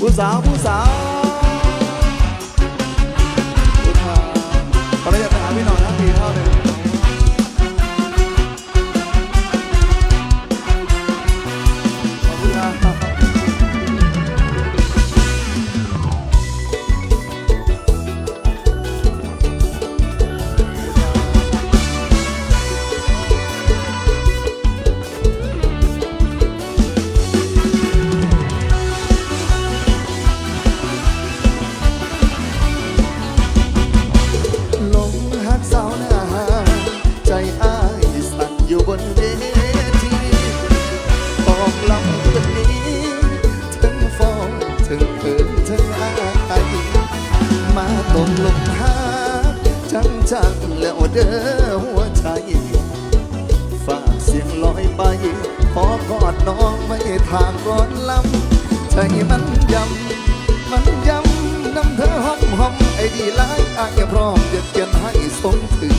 ผู้สาว กอดน้องไว้ทางก่อนลำใจมันยำมันยำน้ำเธอหอมหอมไอ้ดีร้ายอายพร้อมจะเกียนให้สมถึง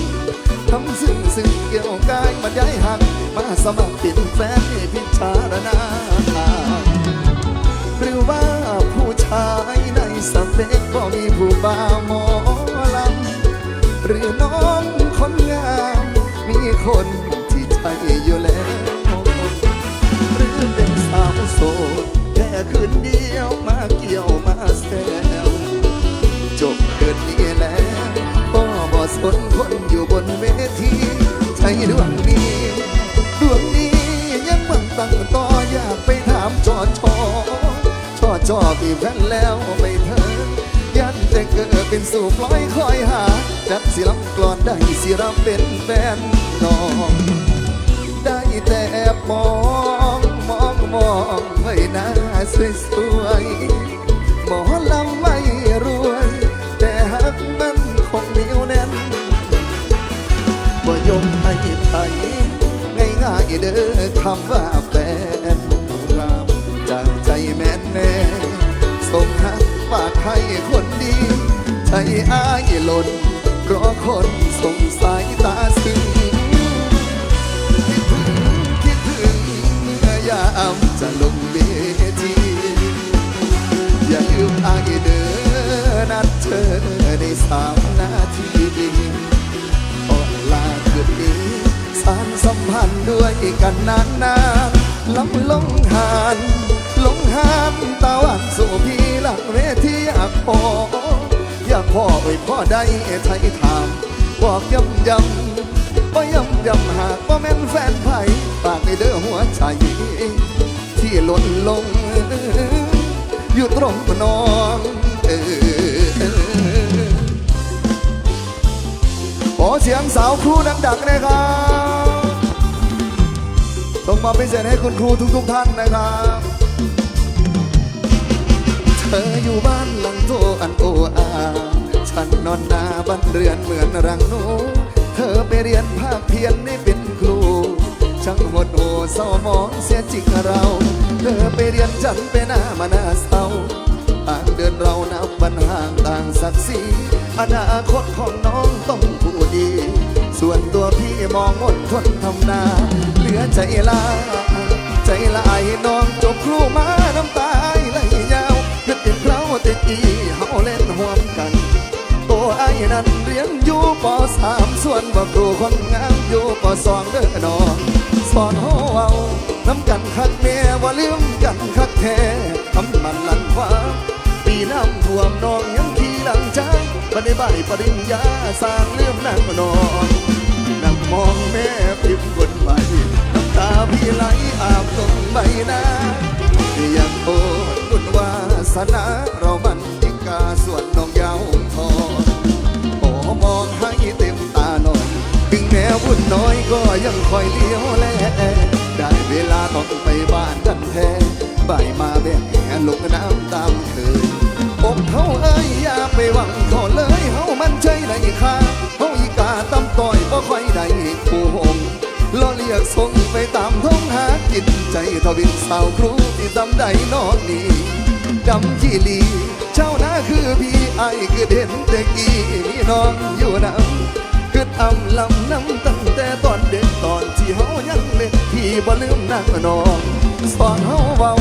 ทำซึ่งซึ่งเกี่ยวกายมันย้ายหักมาสมัครเป็นแฟนให้พิ ดวงนี้ ดวงนี้ยังมันตั้งต่ออยากไปถามจอชอชอจอมีแฟนแล้วไม่เธอยันแต่เกิดเป็นสู่ปล่อยคอยหา จักสิลำกลอนได้สิรับเป็นแฟนน้อง ได้แต่มองมองมองไว้หน้าสวยสวยๆมอล เด้อคำว่าแฟนรามจากใจแม่นแน่ส่งหักฝากให้คนดี ใจอ้ายหล่นรอคนสงสายตาซึ้งคิดถึงยามจะลงเวทีอย่าลืมอายเด้อนัดเธอในสาม ด้วยกันนานนานลำลงหานลงหานตาวันสู่พี่หลังเวทีอยากพออยากพ่อไว้พ่อได้ใช้ถามบอกย้ำย้ำบ่ย้ำย้ำหากบ่แม่นแฟนไผ่ฝากในเด้อหัวใจ ที่หล่นลง อยู่ตรงนอนเออขอเสียงสาวครูดังๆนะครับ ส่งมาเป็นเศษให้คุณครูทุกๆท่านนะครับ เธออยู่บ้านหลังโตอันโออาฉันนอนนาบ้านเรือนเหมือนรังหนู เธอไปเรียนภาคเพียนได้เป็นครูช่างหดโอเศร้าหมองเสียจริงเรา เธอไปเรียนจันไปหน้ามาหน้าเศร้าต่างเดินเรานับบันห่างต่างศักดิ์ศรีอนาคตของน้องต้องผู้ดี ส่วนตัวพี่มองอดทนทำนาเหลือใจลาใจละไอ้น้องจบครูมาน้ำตาไหลยาวนึกถึงเราแต่กี้เฮาเล่นห่วมกันตัวไอ้นั้นเรียนอยู่ปสามส่วนบอกครูคนงามอยู่ปสองเด้อน้องสอนเฮาเอาน้ำกันคักแม่ว่าลืมกันคักแท้คำมันลันฟ้าปีน้ำท่วมน้องยังขี่หลังใจปฏิบัติปริญญาสร้างเลื่อมนั่งนอน มองแม่พิมพ์บนใบน้ำตาพี่ไหลอาบตรงใบหน้าอยากโอดบุญวาสนาเรามันติกาส่วนน้องยาวทองโอมองให้เต็มตาหน่อยถึงแม้วุ่นน้อยก็ยังคอยเลี้ยวแลได้เวลาต้องไปบ้านกันแท้บ่ายมาแบกแหลงน้ำตามเค ใจทวินสาวครูที่ตำใดนอนนี่ดำจีลีเจ้าหน้าคือพี่ไอคือเด่นแต่กี้มีน้องอยู่นำคืออำลำน้ำตั้งแต่ตอนเด็กตอนที่เฮายังเล็กพี่บ่ลืมนางนองสอนเฮาเว้า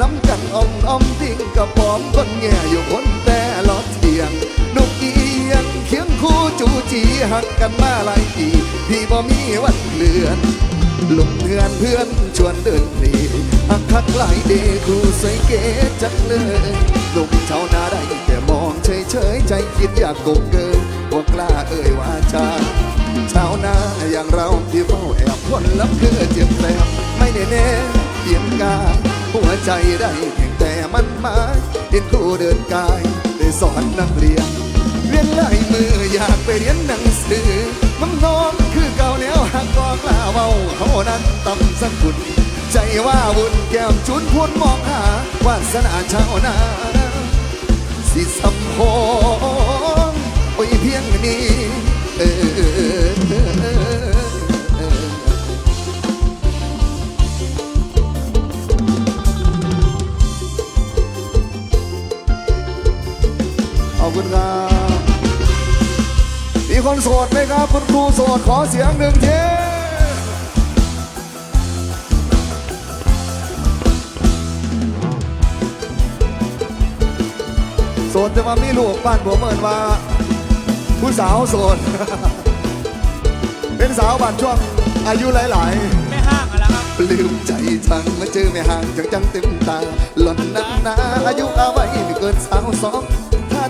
น้ำกันอ่อมอ่อมทิ้งกับปอมคนแง่อยู่คนแต่ลอดเทียงนุกอียังเคียงคู่จูจีหักกันมาหลายปีที่บ่มีวันเลือน ลุงเพื่อนเพื่อนชวนเดินพลีหักคักหลายเดครูสวยเก๋จังเลยลุงชาวนาได้แต่มองเฉยเฉยใจคิดอยากกงเกินว่ากล้าเอ่ยวาจาชาวนาอย่างเราที่เฝ้าแอบคนลับคือเจ็บแสบไม่ได้แน่เพียงกายหัวใจได้เพียงแต่มันหมายเห็นครูเดินกายได้สอนนักเรียนเรียนลายมืออยากไปเรียนหนังสือ น้ำนองคือเก่าแล้วหักก็กล้าเว้าเขานั้นตำสักคุณใจว่าบุญแก้มจุนพูนมองหาวาสนาชาวนาสิสำพองโอ้ยเพียงนี้เออขอบคุณครับ มีคนโสดไหมครับ คุณครูโสดขอเสียงหนึ่งเทโสดจะมามีลูกบ้านผมเหมือนว่า ผู้สาวโสด เป็นสาวบ้านช่วงอายุหลายๆไม่ห้างอะไรครับปลื้มใจจังมาเจอแม่ห่างจังจังเต็มตาหล่อนนั้นนาอายุเอาไวัยไม่เกินสาวสอง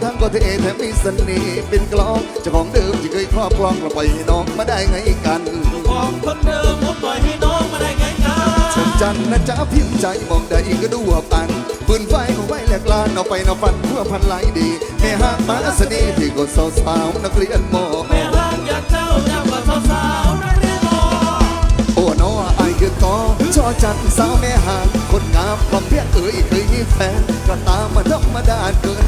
ทางก็เท่แถมมีเสน่ห์เป็นกลองเจ้าของเดิมที่เคยครอบครองเราปล่อยให้น้องมาได้ไงกันของคนเดิมผมปล่อยให้น้องมาได้ไงกันฉันจันนะจ๊ะพิมพ์ใจมองใดก็ดูว่าปันปืนไฟของไว้แหลกลานเอาไปเอาฟันเพื่อพันไหลดีแม่ห่างมาเสน่ห์ที่ก็สาวสาวๆนักเรียนมอแม่ห้างอยากเจ้าอยากว่าสาวๆนักเรียนมอโอ้น้อไอายคือต่อชอจันสาวแม่หางคนงามความเพียรเอ่ยเคยมีแฟนก็ตามมาธรรมดาเกินแล้วเอา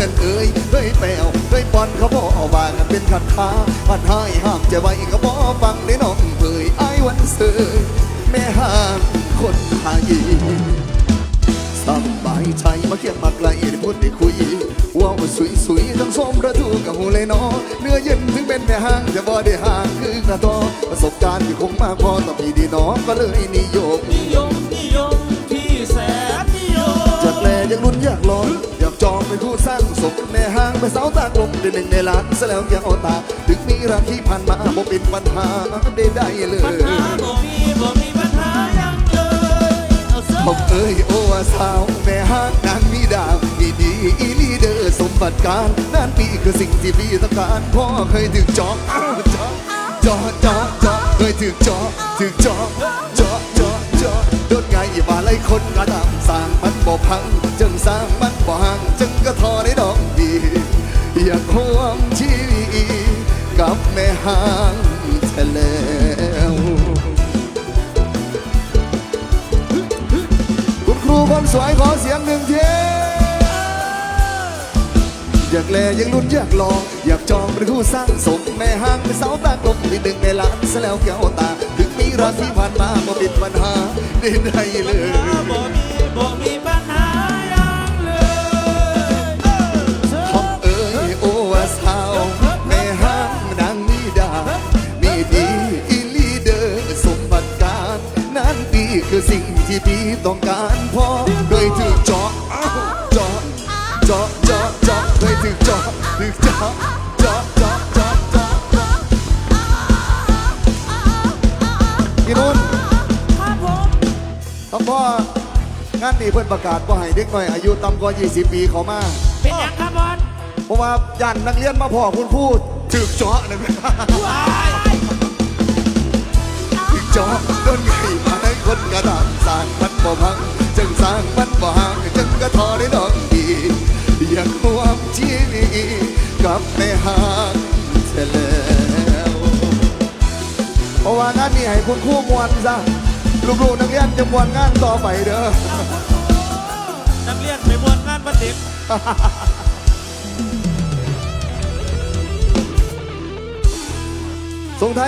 นางเดินเอ่ยเคยแปวเคยปอนเขาบอกเอากันเป็นขัดขาพันให้ห้ามจะไว้ก็บอฟังได้น้องเผยไอ้วันเสยแม่ห้างคนไทยสบายใจมาเคียงมาไกลได้พูดได้คุยว้าวสวยสวยๆทั้งส้มระทูกับหูเลยเนอเนื้อเย็นถึงเป็นแม่ห้างจะบ่ได้ห่างคือกระตอประสบการณ์ที่คงมากพอต่อพี่ดีน้องก็เลยนิยมนิยมนิยมที่แสนนิยมจากแลยังรุ่นอยากลอยอยาก จองเป็นคู่สร้างสมแม่ห้างเป็นสาวตากลมเป็นหนึ่งในล้านซะแล้วแกเอาตา ถึงมีรักที่ผ่านมาบ่เป็นปัญหาได้ได้เลปัญยหาบ่มีบ่มีปัญหายังเลยเอาซะบอกเอ้ยโอ้ว่าสาวแม่ฮักนางมีดาวดีดีอีลีเดอร์สมบัติการนั่นปีคือสิ่งที่พี่ต้องการพ่อเคยถึงจออ้าวจอจอจอจอเคยถึงจอถึงจอ จอจอจอโดนไงอย่ามาไล่คนกระทำสร้างมันบ่พัง จึงสร้างมันบ่ห่างจึงก็ทอได้ดอกดี อยากห่วมชีวิตกับแม่ห้างเธอแล้วคุณครูคนสวยขอเสียงหนึ่งเทีอยากแลยังลุ้นอยากลอง อยากจองเป็นคู่สร้างสมแม่ห้างเป็นเสาตากลมที่หนึ่งในล้านซะแล้วแก้วตา ถึงมีรักที่ผ่านมาบ่เป็นปัญหาได้ได้เลปัญยหาบ่มีบ่มีปัญหายังเลยเออฮอกเอ้ยโอ้ว่าสาวแม่ห้างนางมีดา มีดีอีลีเดอร์สมบัติการ นั่นดีคือสิ่งที่พี่ต้องการพอโดยถือเจ ประกาศว่าให้เด็กน้อยอายุต่ำกว่า 20 ปีเขามา เป็นยังครับบอลเพราะว่าย่านนักเรียนมาพ่อคุณพูดถือเจาะนะว้ายถึงจอโดนไงมาให้คนกระดานสร้างมันบ่พังจึงสร้างมันบ่ห่างจึงกระทอได้ดอกดีอยากร่วมชีวิตกับแม่ห่างเสียแล้วเพราะว่างานนี้ให้คุณครู่มวนซะลูกๆนักเรียนจะมวนงานต่อไปเด้อนักเรียนไป มันดิบส่งท้าย